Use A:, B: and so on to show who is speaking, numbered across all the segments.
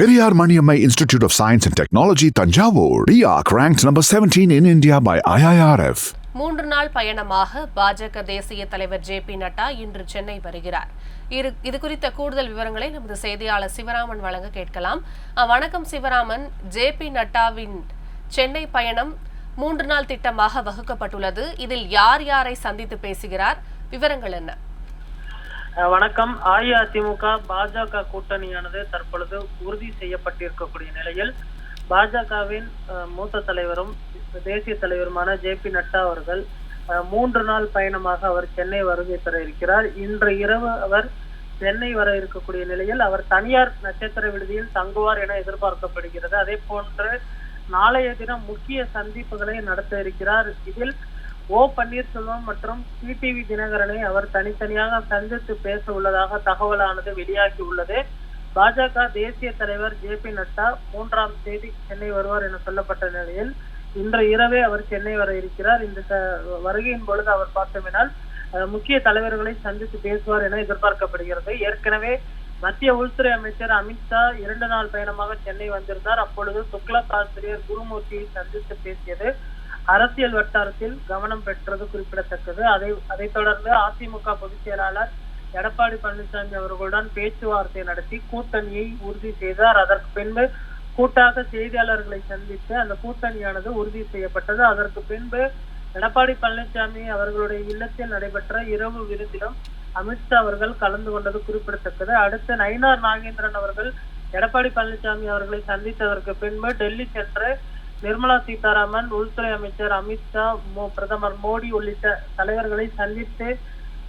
A: Periyar Maniammai institute of science and technology Thanjavur RIAC ranked number 17 in India by IIRF.
B: மூன்று நாள் பயணமாக பாஜக தேசிய தலைவர் ஜே பி நட்டா இன்று சென்னை வருகிறார். இரு இது குறித்த கூடுதல் விவரங்களை நமது செய்தியாளர் சிவராமன் வழங்க கேட்கலாம். வணக்கம் சிவராமன். ஜே பி நட்டாவின் சென்னை பயணம் மூன்று நாள் திட்டமாக வகுக்கப்பட்டுள்ளது. இதில் யார் யாரை சந்தித்து பேசுகிறார்? விவரங்கள் என்ன?
C: வணக்கம். அஇஅதிமுக பாஜக கூட்டணியானது தற்பொழுது உறுதி செய்யப்பட்டிருக்கக்கூடிய நிலையில் பாஜகவின் மூத்த தலைவரும் தேசிய தலைவருமான ஜே பி நட்டா அவர்கள் மூன்று நாள் பயணமாக அவர் சென்னை வருகை பெற இருக்கிறார். இன்று இரவு அவர் சென்னை வர இருக்கக்கூடிய நிலையில் அவர் தனியார் நட்சத்திர விடுதியில் தங்குவார் என எதிர்பார்க்கப்படுகிறது. அதே போன்று நாளைய தினம் முக்கிய சந்திப்புகளை நடத்த இருக்கிறார். இதில் ஓ பன்னீர்செல்வம் மற்றும் டிடிவி தினகரனை அவர் தனித்தனியாக சந்தித்து பேச உள்ளதாக தகவலானது வெளியாகி உள்ளது. பாஜக தேசிய தலைவர் ஜே பி நட்டா மூன்றாம் தேதி சென்னை வருவார் என சொல்லப்பட்ட நிலையில் இன்று இரவே அவர் சென்னை வர இருக்கிறார். இந்த வருகையின் பொழுது அவர் பார்த்தோமினால் அஹ், முக்கிய தலைவர்களை சந்தித்து பேசுவார் என எதிர்பார்க்கப்படுகிறது. ஏற்கனவே மத்திய உள்துறை அமைச்சர் அமித்ஷா இரண்டு நாள் பயணமாக சென்னை வந்திருந்தார். அப்பொழுது துக்ளக் ஆசிரியர் குருமூர்த்தியை சந்தித்து பேசியது அரசியல் வட்டாரத்தில் கவனம் பெற்றது குறிப்பிடத்தக்கது. அதை அதைத் தொடர்ந்து அதிமுக பொதுச் செயலாளர் எடப்பாடி பழனிசாமி அவர்களுடன் பேச்சுவார்த்தை நடத்தி கூட்டணியை உறுதி செய்தார். அதற்கு பின்பு கூட்டாக செய்தியாளர்களை சந்தித்து அந்த கூட்டணியானது உறுதி செய்யப்பட்டது. அதற்கு பின்பு எடப்பாடி பழனிசாமி அவர்களுடைய இல்லத்தில் நடைபெற்ற இரவு விருந்திலும் அமித்ஷா அவர்கள் கலந்து கொண்டது குறிப்பிடத்தக்கது. அடுத்து நயினார் நாகேந்திரன் அவர்கள் எடப்பாடி பழனிசாமி அவர்களை சந்தித்ததற்கு பின்பு டெல்லி சென்று நிர்மலா சீதாராமன் உள்துறை அமைச்சர் அமித்ஷா பிரதமர் மோடி உள்ளிட்ட தலைவர்களை சந்தித்து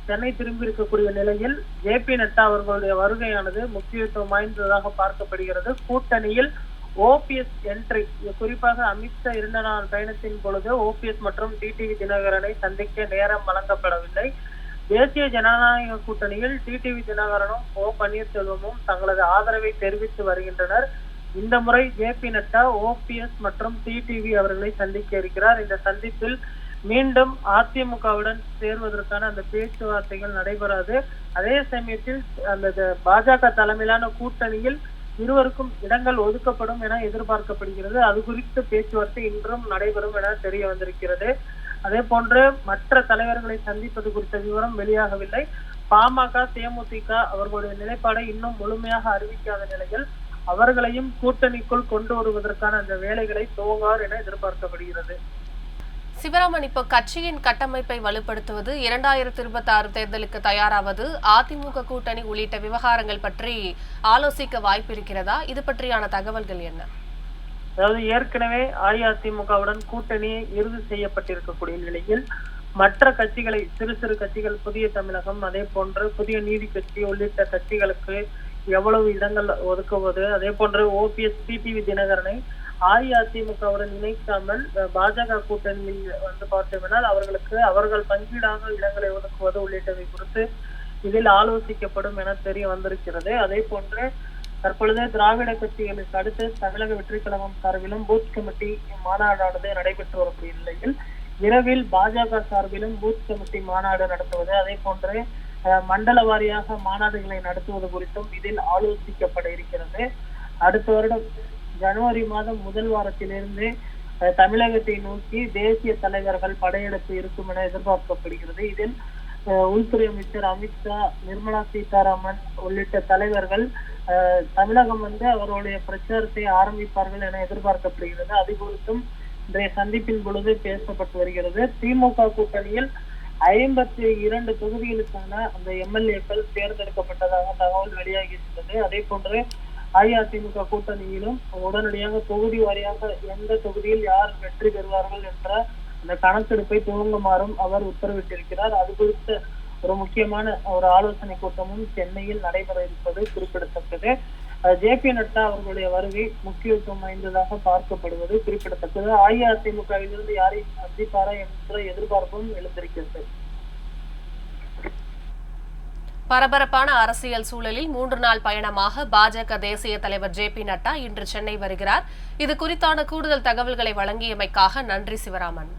C: சென்னை திரும்பி இருக்கக்கூடிய நிலையில் ஜே பி நட்டா அவர்களுடைய வருகையானது முக்கியத்துவம் வாய்ந்ததாக பார்க்கப்படுகிறது. கூட்டணியில் ஓபிஎஸ் என்ட்ரி குறிப்பாக அமித்ஷா இரண்டு நாள் பயணத்தின் பொழுது ஓபிஎஸ் மற்றும் டிடிவி தினகரனை சந்திக்க நேரம் வழங்கப்படவில்லை. தேசிய ஜனநாயக கூட்டணியில் டிடிவி தினகரனும் ஓ பன்னீர்செல்வமும் தங்களது ஆதரவை தெரிவித்து வருகின்றனர். இந்த முறை ஜே பி நட்டா ஓபிஎஸ் மற்றும் டிடிவி அவர்களை சந்திக்க இருக்கிறார். இந்த சந்திப்பில் மீண்டும் அதிமுகவுடன் சேர்வதற்கான அந்த பேச்சுவார்த்தைகள் நடைபெறாது. அதே சமயத்தில் அந்த பாஜக தலைமையிலான கூட்டணியில் இருவருக்கும் இடங்கள் ஒதுக்கப்படும் என எதிர்பார்க்கப்படுகிறது. அது குறித்த பேச்சுவார்த்தை இன்றும் நடைபெறும் என தெரிய வந்திருக்கிறது. அதே போன்று மற்ற தலைவர்களை சந்திப்பது குறித்த விவரம் வெளியாகவில்லை. பாமக தேமுதிக அவர்களுடைய நிலைப்பாடை இன்னும் முழுமையாக அறிவிக்காத நிலையில் அவர்களையும் கூட்டணிக்குள் கொண்டு வருவதற்கான அந்த வேலைகளை துவங்குவார் என எதிர்பார்க்கப்படுகிறது.
B: சிவராமன் இப்போ கட்சியின் கட்டமைப்பை வலுப்படுத்துவது இரண்டாயிரத்தி இருபத்தி ஆறு தேர்தலுக்கு தயாராவது அதிமுக கூட்டணி உள்ளிட்ட விவகாரங்கள் பற்றி ஆலோசிக்க வாய்ப்பு இருக்கிறதா இது பற்றியான தகவல்கள் என்ன?
C: அதாவது ஏற்கனவே அஇஅதிமுகவுடன் கூட்டணி இறுதி செய்யப்பட்டிருக்கக்கூடிய நிலையில் மற்ற கட்சிகளை சிறு சிறு கட்சிகள் புதிய தமிழகம் அதே போன்று புதிய நீதி கட்சி உள்ளிட்ட கட்சிகளுக்கு எவ்வளவு இடங்கள் ஒதுக்குவது? அதே போன்று ஓபிஎஸ் பிபிவி தினகரனை அஇஅதிமுகவுடன் இணைக்காமல் அஹ், பாஜக கூட்டணியில் வந்து பார்த்தோம்னால் அவர்களுக்கு அவர்கள் பங்கீடாக இடங்களை ஒதுக்குவது உள்ளிட்டவை குறித்து இதில் ஆலோசிக்கப்படும் என தெரிய வந்திருக்கிறது. அதே போன்று தற்பொழுது திராவிட கட்சிகளுக்கு அடுத்து தமிழக வெற்றி கழகம் சார்பிலும் பூத் கமிட்டி மாநாடானது நடைபெற்று வரக்கூடிய நிலையில் இரவில் பாஜக சார்பிலும் பூத் கமிட்டி மாநாடு நடத்துவது. அதே போன்று மண்டல வாரியாக மாநாடுகளை நடத்துவது குறித்தும் இதில் ஆலோசிக்கப்பட இருக்கிறது. அடுத்த வருடம் ஜனவரி மாதம் முதல் வாரத்திலிருந்து தமிழகத்தை நோக்கி தேசிய தலைவர்கள் படையெடுப்பு இருக்கும் என எதிர்பார்க்கப்படுகிறது. இதில் அஹ், உள்துறை அமைச்சர் அமித்ஷா நிர்மலா சீதாராமன் உள்ளிட்ட தலைவர்கள் அஹ், தமிழகம் வந்து அவருடைய பிரச்சாரத்தை ஆரம்பிப்பார்கள் என எதிர்பார்க்கப்படுகிறது. அது குறித்தும் இன்றைய சந்திப்பின் பொழுது பேசப்பட்டு வருகிறது. திமுக கூட்டணியில் ஐம்பத்தி இரண்டு தொகுதிகளுக்கான அந்த எம்எல்ஏக்கள் தேர்ந்தெடுக்கப்பட்டதாக தகவல் வெளியாகி இருந்தது அதே போன்று அஇஅதிமுக கூட்டணியிலும் உடனடியாக தொகுதி வாரியாக எந்த தொகுதியில் யார் வெற்றி பெறுவார்கள் என்ற அந்த கணக்கெடுப்பை துவங்குமாறும் அவர் உத்தரவிட்டிருக்கிறார். அது குறித்த ஒரு முக்கியமான ஒரு ஆலோசனை கூட்டமும் சென்னையில் நடைபெற இருப்பது குறிப்பிடத்தக்கது. ஜேபி நட்டா அவர்களுடைய வருகை முக்கியத்துவம் வாய்ந்ததாக பார்க்கப்படுவது குறிப்பிடத்தக்கது. அஇஅதிமுகவிலிருந்து யாரை சந்திப்பாரா என்ற எதிர்பார்ப்பும் எழுந்திருக்கிறது.
B: பரபரப்பான அரசியல் சூழலில் மூன்று நாள் பயணமாக பாஜக தேசிய தலைவர் ஜே பி நட்டா இன்று சென்னை வருகிறார். இது குறித்தான கூடுதல் தகவல்களை வழங்கியமைக்காக நன்றி சிவராமன்.